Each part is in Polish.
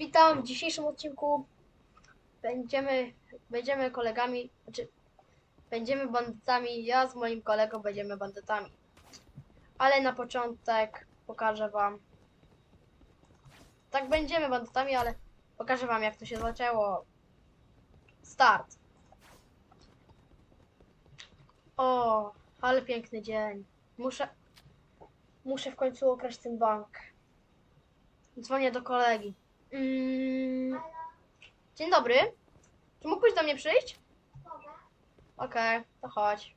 Witam w dzisiejszym odcinku. Będziemy, będziemy kolegami, znaczy będziemy bandytami. Ja z moim kolegą będziemy bandytami. Ale na początek pokażę wam. Tak będziemy bandytami, ale pokażę wam jak to się zaczęło. Start. O, ale piękny dzień. Muszę muszę w końcu okraść ten bank. Dzwonię do kolegi. Mm. Dzień dobry. Czy mógłbyś do mnie przyjść? Okej, to chodź.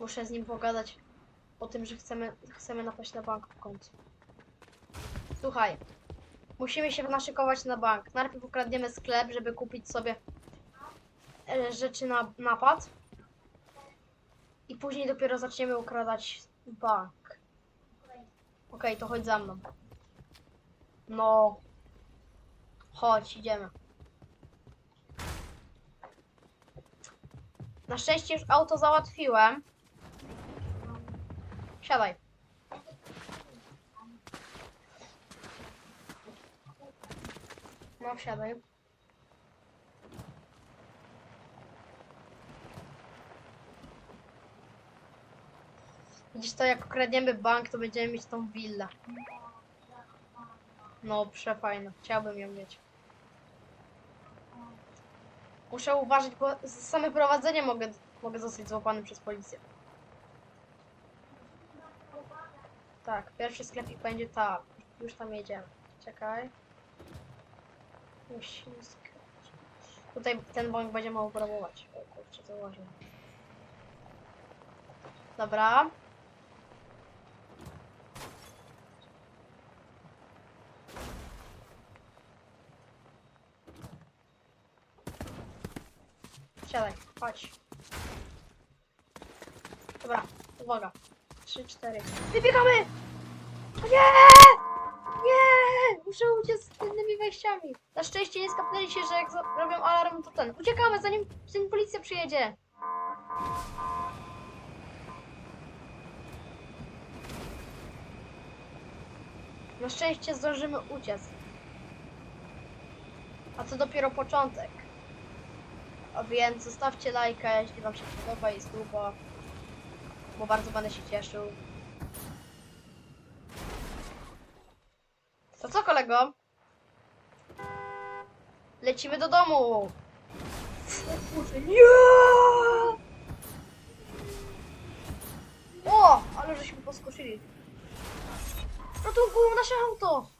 Muszę z nim pogadać o tym, że chcemy, chcemy napaść na bank w końcu. Słuchaj, musimy się naszykować na bank. Najpierw ukradniemy sklep, żeby kupić sobie e, rzeczy na napad. I później dopiero zaczniemy ukradać bank. Okej, to chodź za mną. No. Chodź, idziemy. Na szczęście już auto załatwiłem. Siadaj. No, siadaj. Widzisz to, jak ukradniemy bank, to będziemy mieć tą willę. No, przefajna. Chciałbym ją mieć. Muszę uważać, bo za same prowadzenie mogę, mogę zostać złapany przez policję. Tak, pierwszy sklepik będzie tam. Już tam jedziemy. Czekaj. Musimy skręcić. Tutaj ten bank będzie mało próbować. O kurczę, to. Dobra. Siadaj, chodź. Dobra, uwaga. Trzy, cztery. Wybiegamy! O nie! Nie! Muszę uciec z innymi wejściami. Na szczęście nie skapnęli się, że jak robią alarm, to ten. Uciekamy, zanim, zanim policja przyjedzie. Na szczęście zdążymy uciec. A to dopiero początek. A więc zostawcie lajka, jeśli wam się podoba i suba. Bo bardzo będę się cieszył. To co kolego? Lecimy do domu! O! O! Ale żeśmy poskoczyli. Ratunku, nasze auto!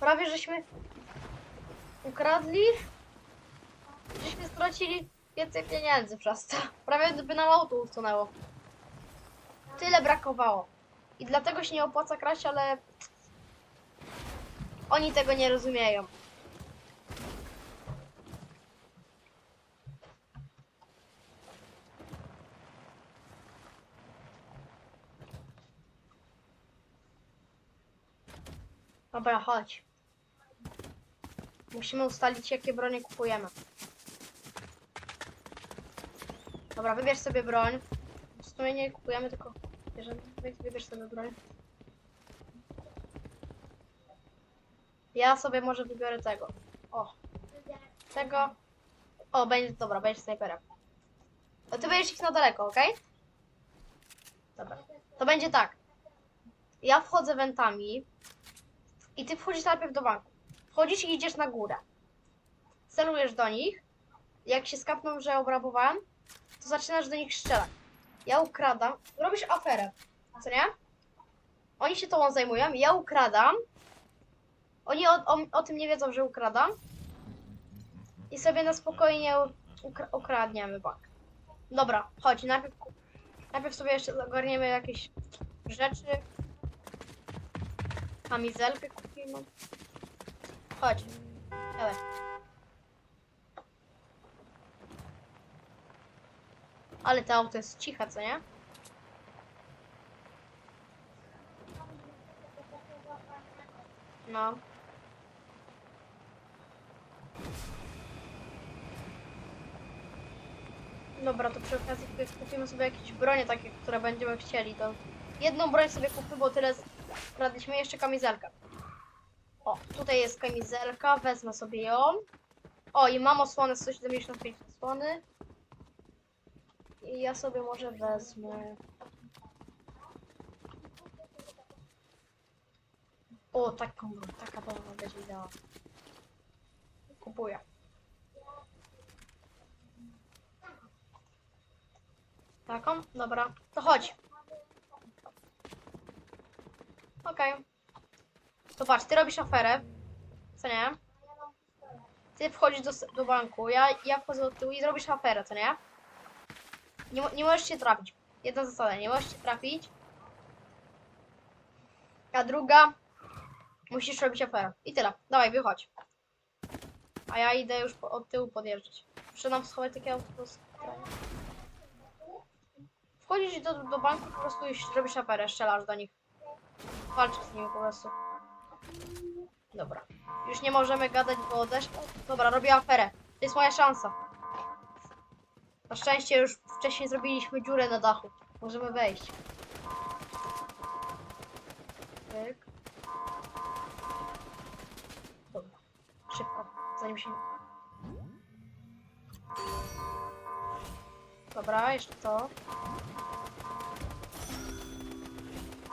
Prawie żeśmy ukradli. Żeśmy stracili więcej pieniędzy przez to. Prawie by nam auto utonęło. Tyle brakowało. I dlatego się nie opłaca kraść, ale oni tego nie rozumieją. Dobra, chodź. Musimy ustalić, jakie bronie kupujemy. Dobra, wybierz sobie broń. W sumie nie kupujemy, tylko Wybierz sobie broń. Ja sobie może wybiorę tego. O. Tego. O, będzie, dobra, będzie snajperem. A ty będziesz ich na daleko, okej? Dobra. To będzie tak. Ja wchodzę wentami i ty wchodzisz najpierw do banku. Wchodzisz i idziesz na górę. Celujesz do nich. Jak się skapną, że obrabowałem, to zaczynasz do nich strzelać. Ja ukradam. Robisz aferę, co nie? Oni się tobą zajmują, ja ukradam. Oni o, o, o tym nie wiedzą, że ukradam. I sobie na spokojnie ukra ukradniemy bank. Dobra, chodź, najpierw, najpierw sobie jeszcze zagarniemy jakieś rzeczy. Kamizelkę kupimy. Chodź. Dawaj. Ale to auto jest ciche, co nie? No. Dobra, to przy okazji kup- kupimy sobie jakieś bronie takie, które będziemy chcieli. To jedną broń sobie kupmy, bo tyle kradliśmy jeszcze kamizelkę. O, tutaj jest kamizelka, wezmę sobie ją. O, i mam osłonę 175 osłony. I ja sobie może wezmę. O, taką, taka broń będzie. Kupuję. Taką? Dobra. To chodź. Okej. To patrz, ty robisz aferę. Co nie? Ty wchodzisz do, do banku, ja, ja wchodzę od tyłu i zrobisz aferę, co nie? Nie, nie możesz się trafić. Jedna zasada, nie możesz się trafić. A druga, musisz robić aferę. I tyle. Dawaj, wychodź. A ja idę już po, od tyłu podjeżdżać. Muszę nam schować takie auto. do skrajnia. Wchodzisz do, do banku po prostu i robisz aferę, strzelasz do nich. Walczysz z nimi po prostu. Dobra. Już nie możemy gadać, bo odeszło. Dobra, robię aferę. To jest moja szansa. Na szczęście już wcześniej zrobiliśmy dziurę na dachu. Możemy wejść. Pyk. Dobra. Szybko, zanim się... Dobra, jeszcze to.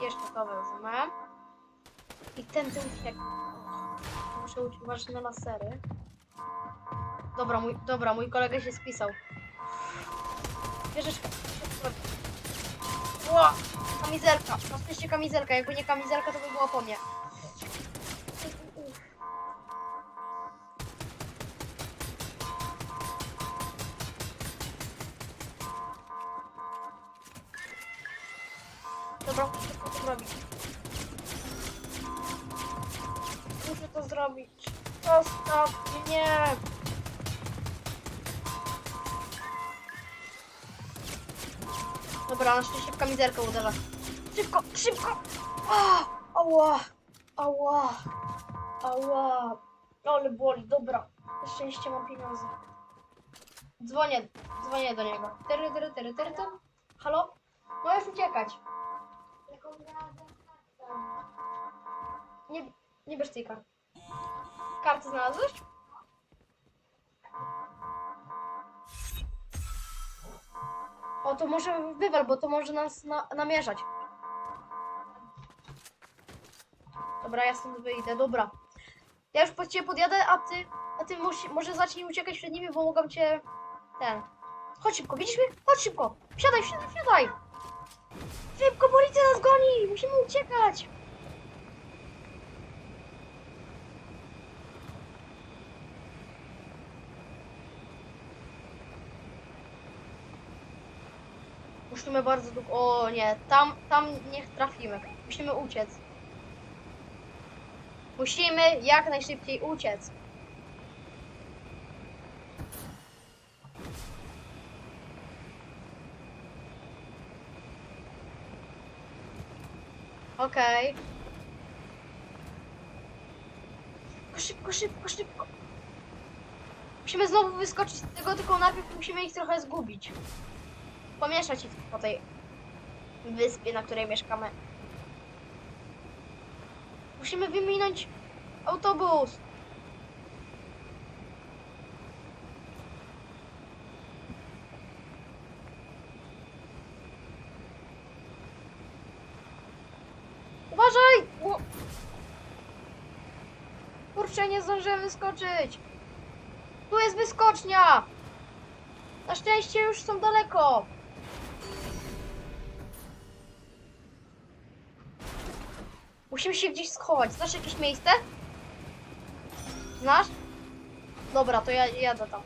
Jeszcze to wezmę. I ten tył jak... Muszę uważać na lasery. Dobra, mój, dobra, mój kolega się spisał. Bierzesz... Ło! Kamizelka! Na szczęście kamizelka. Jakby nie kamizelka, to by było po mnie. Dobra, na szczęście w kamizelkę uderza. Szybko, szybko! Ała! Ała! Ała! Ale boli, dobra. Na szczęście mam pieniądze. Dzwonię, dzwonię do niego. Tyry, tyry, tyry, tyry, tyry. Halo? Możesz uciekać. Nie, nie bierz tej karty. Karty znalazłeś? O, to może wywal, bo to może nas na, namierzać. Dobra, ja stąd wyjdę, dobra. Ja już pod ciebie podjadę, a ty, a ty może zacznij uciekać przed nimi, bo mogą cię... Ten... Chodź szybko, widzisz mnie? Chodź szybko! Wsiadaj, wsiadaj, wsiadaj! Szybko, policja nas goni! Musimy uciekać! Musimy bardzo długo... O nie, tam, tam nie trafimy. Musimy uciec. Musimy jak najszybciej uciec. Okej. Szybko, szybko, szybko. Musimy znowu wyskoczyć z tego, tylko najpierw musimy ich trochę zgubić. Pomieszać ich po tej wyspie, na której mieszkamy. Musimy wyminąć autobus. Uważaj! Ło- Kurczę, nie zdążyłem wyskoczyć. Tu jest wyskocznia. Na szczęście już są daleko. Musimy się gdzieś schować. Znasz jakieś miejsce? Znasz? Dobra, to ja jadę tam.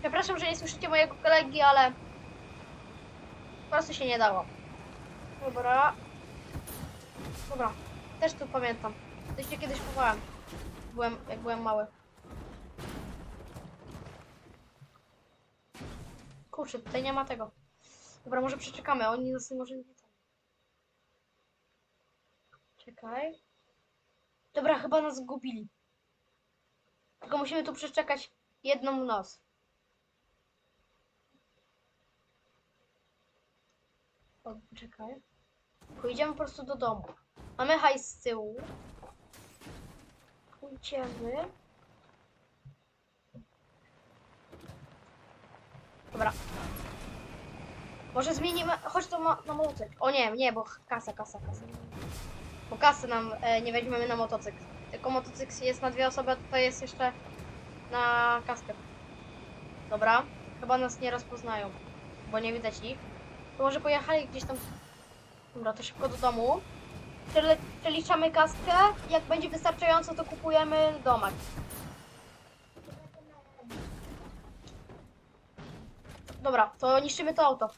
Przepraszam, że nie słyszycie mojego kolegi, ale po prostu się nie dało. Dobra. Dobra, też tu pamiętam. Coś się kiedyś chowałem. Byłem, jak byłem mały. Kurczę, tutaj nie ma tego. Dobra, może przeczekamy, oni nas może nie widzą. Czekaj. Dobra, chyba nas zgubili. Tylko musimy tu przeczekać jedną noc. O, czekaj. Pójdziemy po prostu do domu. Mamy hajs z tyłu. Pójdziemy. Dobra. Może zmienimy. Chodź to ma, na motocykl. O nie, nie, bo kasa, kasa, kasa. Bo kasy nam e, nie weźmiemy na motocykl. Tylko motocykl jest na dwie osoby, a tutaj jest jeszcze na kaskę. Dobra. Chyba nas nie rozpoznają, bo nie widać ich. To może pojechali gdzieś tam. Dobra, to szybko do domu. Przeliczamy kaskę. Jak będzie wystarczająco, to kupujemy domek. Dobra, to niszczymy to auto.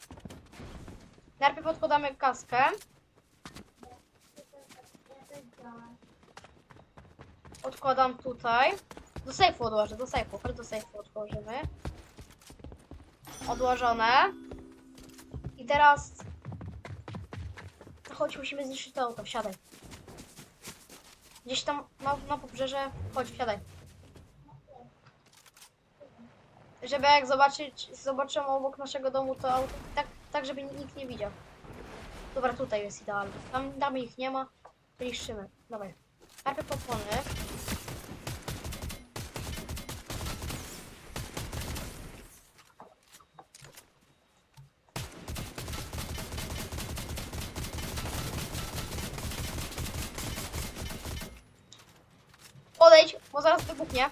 Najpierw odkładamy kaskę. Odkładam tutaj. Do sejfu odłożę, do sejfu. Do sejfu odłożymy. Odłożone. I teraz... Chodź, musimy zniszczyć to auto. Wsiadaj. Gdzieś tam na, na pobrzeże. Chodź, wsiadaj. Żeby jak zobaczyć, zobaczymy obok naszego domu to auto, tak, tak żeby nikt nie widział. Dobra, tutaj jest idealnie. Tam, tam ich nie ma, to niszczymy. Dawaj. Najpierw opony. Odejdź, bo zaraz wybuchnie.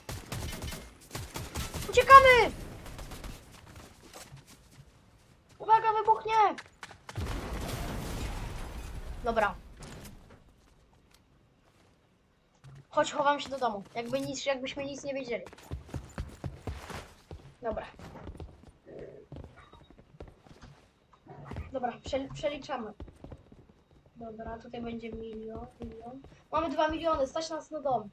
Uciekamy! Uwaga, wybuchnie! Dobra. Chodź, chowam się do domu. Jakby nic, jakbyśmy nic nie wiedzieli. Dobra. Dobra, przel- przeliczamy. Dobra, tutaj będzie milion, milion. Mamy dwa miliony, stać nas na dom.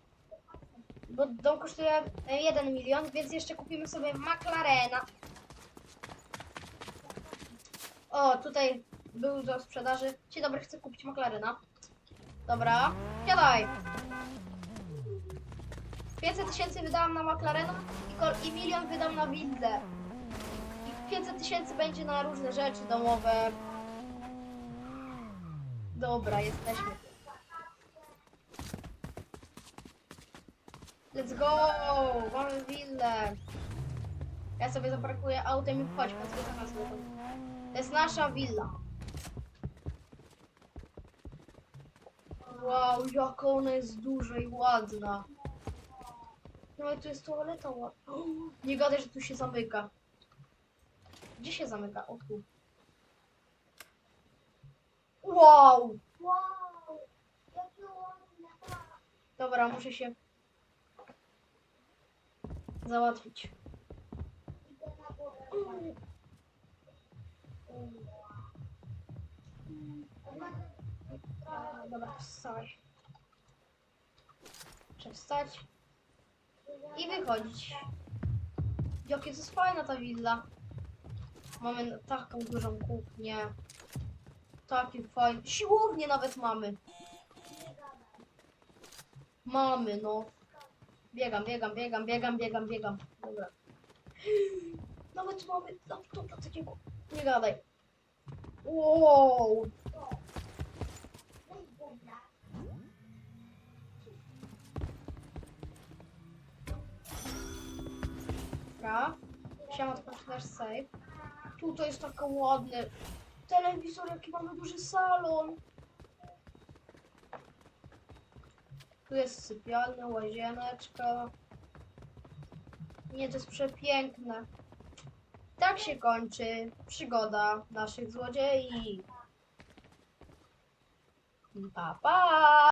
Bo dom kosztuje 1 milion, więc jeszcze kupimy sobie McLarena. O, tutaj był do sprzedaży. Dzień dobry, chcę kupić McLarena. Dobra, siadaj. 500 tysięcy wydałam na McLarena i, i milion wydam na willę. I 500 tysięcy będzie na różne rzeczy domowe. Dobra, jesteśmy. Let's go! Mamy willę. Ja sobie zaparkuję autem i chodź, pan sobie zakazuje. To jest nasza willa. Wow, jaka ona jest duża i ładna. No i tu jest toaleta ładna. Nie gadaj, że tu się zamyka. Gdzie się zamyka? O tu. Wow! Wow. Dobra, muszę się załatwić. Dobra, wstać. Trzeba wstać i wychodzić. Jakie to jest fajna ta willa. Mamy taką dużą kuchnię. Taki fajny. Siłownię nawet mamy. Mamy, no. Biegam, biegam, biegam, biegam, biegam, biegam. Dobra. Nawet mamy laptopa takiego. Nie gadaj. Wow. Dobra. Otworzyć nasz safe. Tutaj jest taka ładny telewizor, jaki mamy duży salon. Tu jest sypialnia, łazieneczka. Nie, to jest przepiękne. Tak się kończy przygoda naszych złodziei. Pa, pa!